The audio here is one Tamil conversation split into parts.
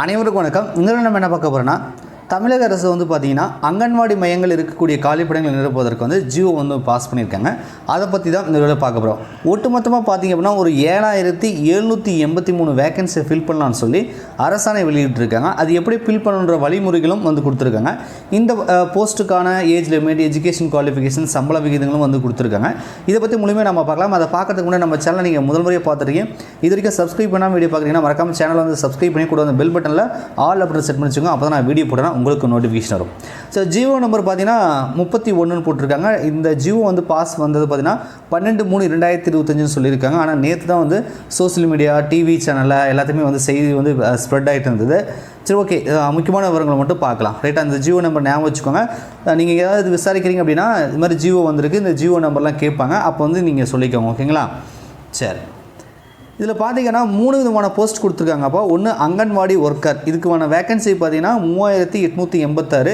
அனைவருக்கும் வணக்கம். இன்னொரு நம்ம என்ன பார்க்க போகிறோன்னா தமிழக அரசு வந்து பார்த்திங்கன்னா அங்கன்வாடி மையங்கள் இருக்கக்கூடிய காலிப்படங்களை நிரப்புவதற்கு வந்து ஜியோ வந்து பாஸ் பண்ணியிருக்காங்க. அதை பற்றி தான் இந்த வேலை பார்க்க போகிறோம் ஒட்டுமொத்தமாக பார்த்திங்க அப்படின்னா ஒரு ஏழாயிரத்தி எழுநூற்றி எண்பத்தி மூணு வேகன்சியை ஃபில் பண்ணலான்னு சொல்லி அரசாணை வெளியிட்டிருக்காங்க. அது எப்படி ஃபில் பண்ணுன்ற வழிமுறைகளும் வந்து கொடுத்துருக்காங்க. இந்த போஸ்ட்டுக்கான ஏஜ் லிமிட் எஜுகேஷன் குவாலிஃபிகேஷன் சம்பள விகிதங்களும் வந்து கொடுத்துருக்காங்க. இதை பற்றி முழுமையாக நம்ம பார்க்கலாம். அதை பார்க்கறதுக்கு முன்னாடி நம்ம சேனலை நீங்கள் முதல் முறையாக பார்த்துருக்கீங்க. இது வரைக்கும் சப்ஸ்கிரைப் பண்ணாமல் வீடியோ பார்க்குறீங்கன்னா மறக்காமல் சேனலை வந்து சப்ஸ்கிரைப் பண்ணி கூட அந்த பெல் பட்டனில் ஆல் அப்படின்னு செட் பண்ணி வச்சுக்கோங்க அப்போ தான் நான் வீடியோ போட்டேன்னா உங்களுக்கு நோட்டிஃபிகேஷன் வரும். ஸோ ஜியோ நம்பர் பார்த்தீங்கன்னா முப்பத்தி ஒன்றுன்னு போட்டிருக்காங்க. இந்த ஜியோ வந்து பாஸ் வந்தது பார்த்தீங்கன்னா பன்னெண்டு மூணு ரெண்டாயிரத்தி இருபத்தஞ்சுன்னு சொல்லியிருக்காங்க. ஆனால் நேற்று தான் வந்து சோஷியல் மீடியா டிவி சேனலில் எல்லாத்தையுமே வந்து செய்தி வந்து ஸ்ப்ரெட் ஆகிட்டு இருந்தது. சரி ஓகே முக்கியமான விவரங்களை மட்டும் பார்க்கலாம். ரைட்டாக அந்த ஜியோ நம்பர் ஞாபகம் வச்சுக்கோங்க. நீங்கள் ஏதாவது விசாரிக்கிறீங்க அப்படின்னா இது மாதிரி ஜியோ வந்திருக்கு. இந்த ஜியோ நம்பர்லாம் கேட்பாங்க. அப்போ வந்து நீங்கள் சொல்லிக்கோங்க ஓகேங்களா சரி. இதில் பார்த்தீங்கன்னா மூணு விதமான போஸ்ட் கொடுத்துருக்காங்கப்பா ஒன்று அங்கன்வாடி ஒர்க்கர் இதுக்கான வேகன்சி பார்த்தீங்கன்னா மூவாயிரத்தி எட்நூற்றி எண்பத்தாறு.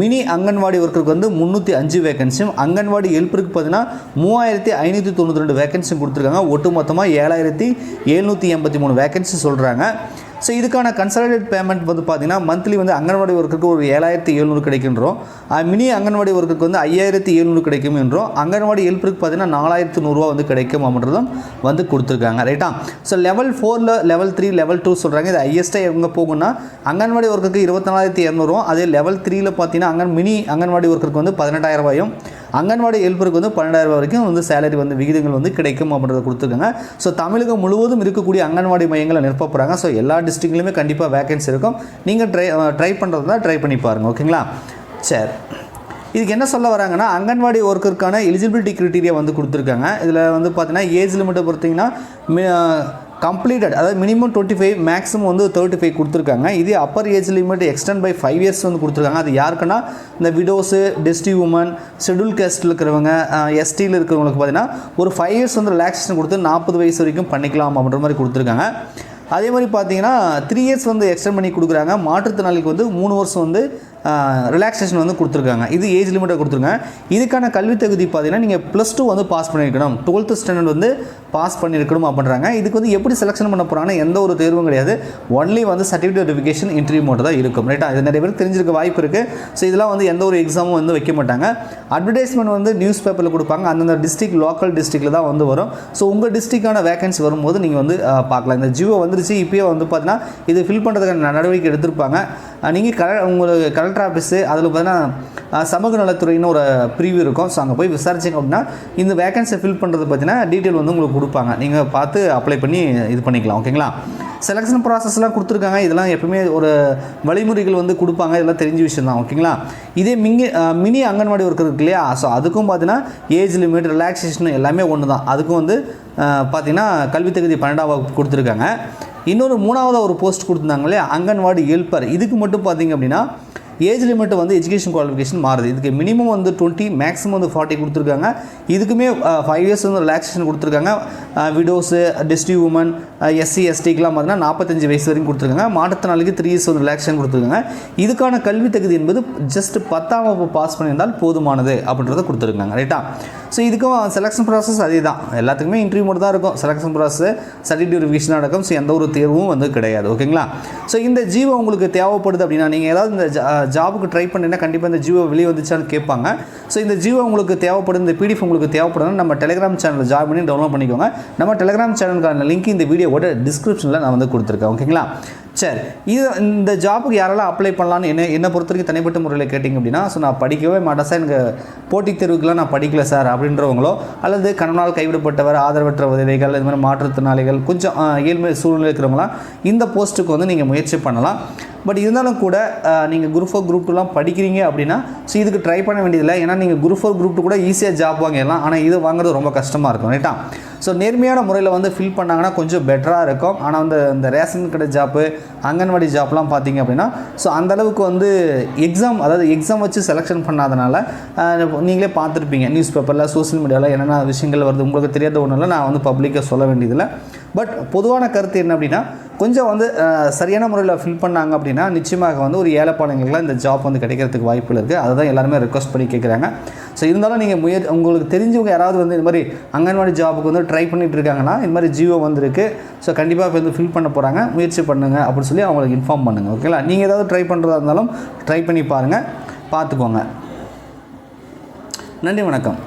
மினி அங்கன்வாடி ஒர்க்கருக்கு வந்து முந்நூற்றி அஞ்சு வேகன்சியும் அங்கன்வாடி ஹெல்ப்பருக்கு பார்த்தீங்கன்னா மூவாயிரத்தி ஐநூற்றி தொண்ணூற்றி ரெண்டு வேகன்சியும் கொடுத்துருக்காங்க. ஒட்டு மொத்தமாக ஏழாயிரத்தி எழுநூற்றி எண்பத்தி மூணு வேகன்சி சொல்கிறாங்க ஸோ இதுக்கான கன்சல்டேட் பேமெண்ட் வந்து பார்த்தீங்கன்னா மந்த்லி வந்து அங்கன்வாடி ஒர்க்குக்கு ஒரு ஏழாயிரத்தி எழுநூறு கிடைக்கின்றோம். மினி அங்கன்வாடி ஒர்க்குக்கு வந்து ஐயாயிரத்தி எழுநூறு கிடைக்கும் என்றும். அங்கன்வாடி ஹெல்ப்புக்கு பார்த்தீங்கன்னா நாலாயிரத்து நூறுரூவா வந்து கிடைக்கும் அப்படின்றதும் வந்து கொடுத்துருக்காங்க. ரைட்டா ஸோ லெவல் ஃபோரில் லெவல் த்ரீ லெவல் டூ சொல்கிறாங்க இது ஹையஸ்ட்டாக எங்கே போகும்னா அங்கன்வாடி ஒர்க்குக்கு இருபத்தி நாலாயிரத்தி இரநூறுவா அதே லெவல் த்ரீயில் பார்த்தீங்கன்னா அங்கன் மினி அங்கன்வாடி ஒர்க்குக்கு வந்து பதினெட்டாயிரம் ரூபாயும் அங்கன்வாடி ஹெல்ப்பருக்கு வந்து பன்னெண்டாயிரம் ரூபாய் வரைக்கும் வந்து சேலரி வந்து விகிதங்கள் வந்து கிடைக்கும் அப்படின்றத கொடுத்துருக்காங்க. ஸோ தமிழகம் முழுவதும் இருக்கக்கூடிய அங்கன்வாடி மையங்களை நிரப்ப போகிறாங்க ஸோ எல்லா டிஸ்ட்ரிக்ட்லையுமே கண்டிப்பாக வேகன்சி இருக்கும். நீங்கள் ட்ரை ட்ரை பண்ணுறது தான் ட்ரை பண்ணி பாருங்கள் ஓகேங்களா? சரி. இதுக்கு என்ன சொல்ல வராங்கன்னா அங்கன்வாடி ஒர்க்கருக்கான எலிஜிபிலிட்டி க்ரிட்டீரியா வந்து கொடுத்துருக்காங்க. இதில் வந்து பார்த்தீங்கன்னா ஏஜ் லிமிட்டை பொறுத்திங்கன்னா கம்ப்ளீட்டட் அதாவது மினிமம் டுவெண்ட்டி ஃபைவ் மேக்ஸிமம் வந்து தேர்ட்டி ஃபைவ் கொடுத்துருக்காங்க. இது upper age limit extend by five years வந்து கொடுத்துருக்காங்க. அது யாருக்குன்னா இந்த விடோஸு டெஸ்டி உமன் ஷெட்யூல் கேஸ்ட்டில் இருக்கிறவங்க எஸ்டியில் இருக்கிறவங்களுக்கு பார்த்தீங்கன்னா ஒரு ஃபைவ் இயர்ஸ் வந்து ரிலாக்ஸேஷன் கொடுத்து நாற்பது வயசு வரைக்கும் பண்ணிக்கலாம் அப்படின்ற மாதிரி கொடுத்துருக்காங்க. அதே மாதிரி பார்த்தீங்கன்னா த்ரீ இயர்ஸ் வந்து எக்ஸ்டெண்ட் பண்ணி கொடுக்குறாங்க. மாற்றுத்திறனாளிக்கு வந்து மூணு வருஷம் வந்து ரிலாக்ஸேஷன் வந்து கொடுத்துருக்காங்க. இது ஏஜ் லிமிட்டை கொடுத்துருங்க. இதுக்கான கல்வி தகுதி பார்த்தீங்கன்னா நீங்கள் ப்ளஸ் டூ வந்து பாஸ் பண்ணியிருக்கணும். டுவெல்த்து ஸ்டாண்டர்ட் வந்து பாஸ் பண்ணியிருக்கணும் அப்படின்றாங்க. இதுக்கு வந்து எப்படி செலெக்ஷன் பண்ண போகிறாங்கன்னா எந்த ஒரு தேர்வும் கிடையாது. ஒன்லி வந்து சர்டிஃபிகேட் வெரிஃபிகேஷன் இன்டர்வியூ மட்டும் தான் இருக்கும். ரைட்டா இது நிறைய பேருக்கு தெரிஞ்சிருக்க வாய்ப்பு இருக்குது ஸோ இதெல்லாம் வந்து எந்த ஒரு எக்ஸாமும் வந்து வைக்க மாட்டாங்க. அட்வர்டைஸ்மெண்ட் வந்து நியூஸ் பேப்பரில் கொடுப்பாங்க. அந்தந்த டிஸ்ட்ரிக்ட் லோக்கல் டிஸ்ட்ரிக்டில் தான் வந்து வரும். ஸோ உங்கள் டிஸ்ட்ரிக்டான வேகன்சி வரும்போது நீங்கள் வந்து பார்க்கலாம். இந்த ஜியோ வந்துருச்சு. இப்போயே வந்து பார்த்தீங்கன்னா இது ஃபில் பண்ணுறதுக்கான நடவடிக்கை எடுத்திருப்பாங்க. நீங்கள் கல உங்களுக்கு கலெக்டர் ஆஃபீஸு அதில் பார்த்தீங்கன்னா சமூக நலத்துறைன்னு ஒரு பிரிவு இருக்கும். ஸோ அங்கே போய் விசாரிச்சிங்க அப்படின்னா இந்த வேகன்சியை ஃபில் பண்ணுறது பார்த்தீங்கன்னா டீட்டெயில் வந்து உங்களுக்கு கொடுப்பாங்க. நீங்கள் பார்த்து அப்ளை பண்ணி இது பண்ணிக்கலாம் ஓகேங்களா செலெக்ஷன் ப்ராசஸ்லாம் கொடுத்துருக்காங்க. இதெல்லாம் எப்பவுமே ஒரு வழிமுறைகள் வந்து கொடுப்பாங்க. இதெல்லாம் தெரிஞ்ச விஷயம் தான் ஓகேங்களா இதே மிங்கி மினி அங்கன்வாடி ஒர்க் இருக்கு இல்லையா? ஸோ அதுக்கும் பார்த்தீங்கன்னா ஏஜ் லிமிட் ரிலாக்ஸேஷன் எல்லாமே ஒன்று தான் அதுக்கும் வந்து பார்த்திங்கன்னா கல்வி தகுதி பன்னெண்டாம் வகுப்பு கொடுத்துருக்காங்க. இன்னொரு மூணாவது ஒரு போஸ்ட் கொடுத்துருந்தாங்க இல்லையா? அங்கன்வாடி ஹெல்ப்பர் இதுக்கு மட்டும் பார்த்தீங்க அப்படின்னா ஏஜ் லிமிட் வந்து எஜுகேஷன் குவாலிஃபிகேஷன் மாறுது. இதுக்கு மினிமம் வந்து டுவெண்ட்டி மேக்ஸிமம் வந்து ஃபார்ட்டி கொடுத்துருக்காங்க. இதுக்குமே ஃபைவ் இயர்ஸ் வந்து ரிலாக்ஸேஷன் கொடுத்துருக்காங்க. விடோஸு டிஸ்ட்ரி உமன் எஸ்சி எஸ்டிக்கெலாம் பார்த்தீங்கன்னா நாற்பத்தஞ்சு வயசு வரைக்கும் கொடுத்துருக்காங்க. மாற்றுத்திறனாளிக்கு த்ரீ இயர்ஸ் வந்து ரிலாக்ஸேஷன் கொடுத்துருக்காங்க. இதுக்கான கல்வி தகுதி என்பது ஜஸ்ட் பத்தாம் வகுப்பு பாஸ் பண்ணியிருந்தால் போதுமானது அப்படின்றத கொடுத்துருக்காங்க. ரைட்டா ஸோ இதுக்கும் செலெக்ஷன் ப்ராசஸ் அதே தான் எல்லாத்துக்குமே இன்டர்வியூ மட்டும் தான் இருக்கும். செலெக்ஷன் ப்ராசஸ் சர்டிஃபிகேட் ரிவிஷன் நடக்கும். ஸோ எந்த ஒரு தேர்வும் வந்து கிடையாது. ஓகேங்களா ஸோ இந்த ஜீவோ உங்களுக்கு தேவைப்படுது அப்படின்னா நீங்கள் ஏதாவது இந்த ஜாபுக்கு ட்ரை பண்ணினா கண்டிப்பாக இந்த ஜியோ வெளியே வந்துச்சான்னு கேட்பாங்க. ஸோ இந்த ஜியோ உங்களுக்கு தேவைப்படும் இந்த பிடிஎஃப் உங்களுக்கு தேவைப்படும் நம்ம டெலிகிராம் சேனலில் ஜாயின் பண்ணி டவுன்லோட் பண்ணிக்கோங்க. நம்ம டெலிகிராம் சேனலுக்கான லிங்க் இந்த வீடியோவோட டிஸ்கிரிப்ஷனில் நான் வந்து கொடுத்துருக்கேன். ஓகேங்களா சரி இது இந்த ஜாபுக்கு யாரெல்லாம் அப்ளை பண்ணலான்னு என்ன என்னை பொறுத்த வரைக்கும் தனிப்பட்ட முறையில் கேட்டிங்க அப்படின்னா ஸோ நான் படிக்கவே மாட்டேன் சார் எனக்கு போட்டித் தேர்வுக்கெலாம் நான் படிக்கல சார் அப்படின்றவங்களோ அல்லது கணவனால் கைவிடப்பட்டவர் ஆதரவற்ற உதவிகள் இது மாதிரி மாற்றுத்திறனாளிகள் கொஞ்சம் ஆஹ், ஏழ்மை சூழ்நிலை இருக்கிறவங்களாம் இந்த போஸ்ட்டுக்கு வந்து நீங்கள் முயற்சி பண்ணலாம். பட் இருந்தாலும் கூட நீங்கள் குரூப் ஃபோர் குரூப் டூலாம் படிக்கிறீங்க அப்படின்னா ஸோ இதுக்கு ட்ரை பண்ண வேண்டியதில்லை. ஏன்னா நீங்கள் குரூப் ஃபோர் குரூப் டூ கூட ஈஸியாக ஜாப் வாங்கிடலாம். ஆனால் இது வாங்குறது ரொம்ப கஷ்டமாக இருக்கும் ரைட்டா ஸோ நேர்மையான முறையில் வந்து ஃபில் பண்ணாங்கன்னா கொஞ்சம் பெட்டராக இருக்கும். ஆனால் வந்து இந்த ரேஷன் கடை ஜாப்பு அங்கன்வாடி ஜாப்லாம் பார்த்தீங்க அப்படின்னா ஸோ அந்தளவுக்கு வந்து எக்ஸாம் அதாவது எக்ஸாம் வச்சு செலெக்ஷன் பண்ணாதனால நீங்களே பார்த்துருப்பீங்க. நியூஸ் பேப்பரில் சோஷியல் மீடியாவில் என்னென்ன விஷயங்கள் வருது உங்களுக்கு தெரியாத ஒன்றும் நான் வந்து பப்ளிக்காக சொல்ல வேண்டியதில்லை. பட் பொதுவான கருத்து என்ன அப்படின்னா கொஞ்சம் வந்து சரியான முறையில் ஃபில் பண்ணாங்க அப்படின்னா நிச்சயமாக வந்து ஒரு ஏழைப்பாளையங்களுக்குலாம் இந்த ஜாப் வந்து கிடைக்கிறதுக்கு வாய்ப்புகள் இருக்குது அதை தான் எல்லாருமே ரெக்வஸ்ட் பண்ணி கேட்குறாங்க ஸோ இருந்தாலும் நீங்கள் முயற் உங்களுக்கு தெரிஞ்சவங்க யாராவது வந்து இந்த மாதிரி அங்கன்வாடி ஜாபுக்கு வந்து ட்ரை பண்ணிட்டு இருக்காங்கன்னா இந்த மாதிரி ஜியோ வந்திருக்கு. ஸோ கண்டிப்பாக இப்போ வந்து ஃபில் பண்ண போகிறாங்க முயற்சி பண்ணுங்க அப்படின்னு சொல்லி அவங்களுக்கு இன்ஃபார்ம் பண்ணுங்கள் ஓகேங்களா நீங்கள் ஏதாவது ட்ரை பண்ணுறதா இருந்தாலும் ட்ரை பண்ணி பாருங்கள் பார்த்துக்கோங்க. நன்றி வணக்கம்.